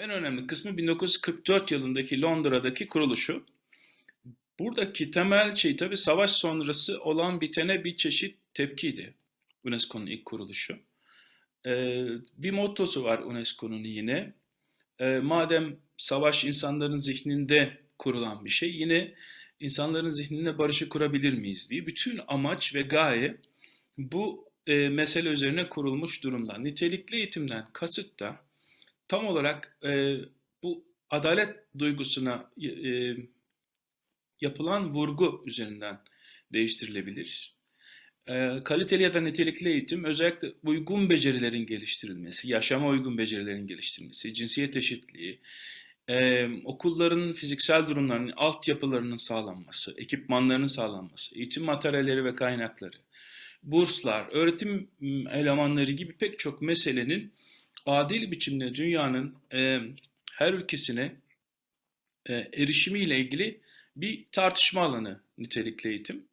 en önemli kısmı 1944 yılındaki Londra'daki kuruluşu. Buradaki temel şey tabii savaş sonrası olan bitene bir çeşit tepkiydi. UNESCO'nun ilk kuruluşu. Ee, bir mottosu var UNESCO'nun yine. Ee, madem savaş insanların zihninde kurulan bir şey, yine insanların zihninde barışı kurabilir miyiz diye. Bütün amaç ve gaye bu e, mesele üzerine kurulmuş durumda. Nitelikli eğitimden kasıt da tam olarak e, bu adalet duygusuna e, yapılan vurgu üzerinden değiştirilebilir. E, kaliteli ya da nitelikli eğitim özellikle uygun becerilerin geliştirilmesi, yaşama uygun becerilerin geliştirilmesi, cinsiyet eşitliği, e, okulların fiziksel durumlarının, altyapılarının sağlanması, ekipmanlarının sağlanması, eğitim materyalleri ve kaynakları, burslar, öğretim elemanları gibi pek çok meselenin adil biçimde dünyanın e, her ülkesine e, erişimiyle ilgili bir tartışma alanı nitelikli eğitim.